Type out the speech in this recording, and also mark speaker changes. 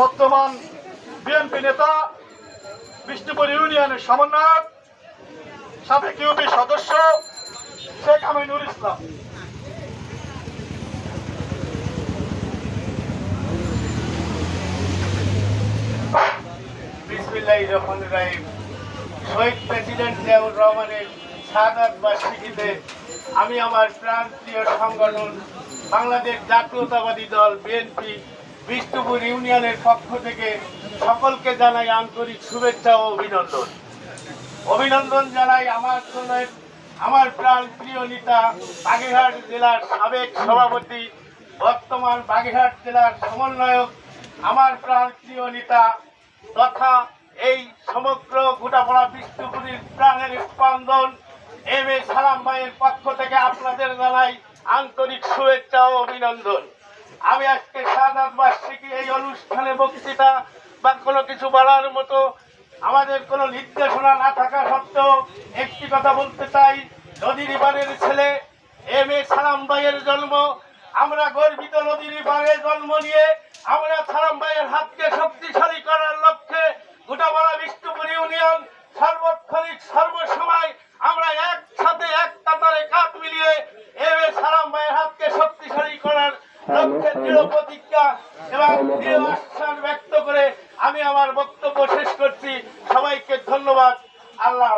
Speaker 1: বর্তমান বিএনপি নেতা, বিষ্ণুপুর ইউনিয়নের সমন্বয়ক, সাবেক ইউপি সদস্য শেখ আমিনুর ইসলাম।
Speaker 2: শহীদ প্রেসিডেন্ট জিয়াউর রহমানের শাহাদ বার্ষিকীতে আমি আমার প্রান্তীয় সংগঠন বাংলাদেশ জাতীয়তাবাদী দল বিএনপি বিষ্ণুপুর ইউনিয়নের পক্ষ থেকে সকলকে জানাই আন্তরিক শুভেচ্ছা ও অভিনন্দন। অভিনন্দন জানাই আমার আমার প্রাণ প্রিয় নেতা বাগেরহাট জেলার সাবেক সভাপতি, বর্তমান বাগেরহাট জেলার সমন্বয়ক, আমার প্রাণ প্রিয় নেতা তথা এই সমগ্র গোটাপড়া বিষ্ণুপুরীর প্রাণের স্পন্দন এম এ সালাম ভাইয়ের পক্ষ থেকে আপনাদের জানাই আন্তরিক শুভেচ্ছা ও অভিনন্দন। আমি আজকে সাদাত বার্ষিকী এই অনুষ্ঠানে বক্তৃতা বা কোনো কিছু বলার মতো আমাদের কোনো নির্দেশনা না থাকা সত্ত্বেও একটি কথা বলতে চাই। নদীর পাড়ের ছেলে এম এ সালাম ভাইয়ের জন্ম। আমরা গর্বিত নদীর পাড়ে জন্ম নিয়ে আমরা সালাম ভাইয়ের হাতকে শক্তিশালী করার লক্ষ্যে গোটাপাড়া বিষ্ণুপুর ইউনিয়ন সর্বক্ষণিক সর্বসময় আমরা একসাথে এক কাতারে কাত মিলিয়ে এম এ সালাম ভাইয়ের হাতকে শক্তিশালী করার লক্ষ্যে এবং ব্যক্ত করে আমি আমার বক্তব্য শেষ করছি। সবাইকে ধন্যবাদ। আল্লাহ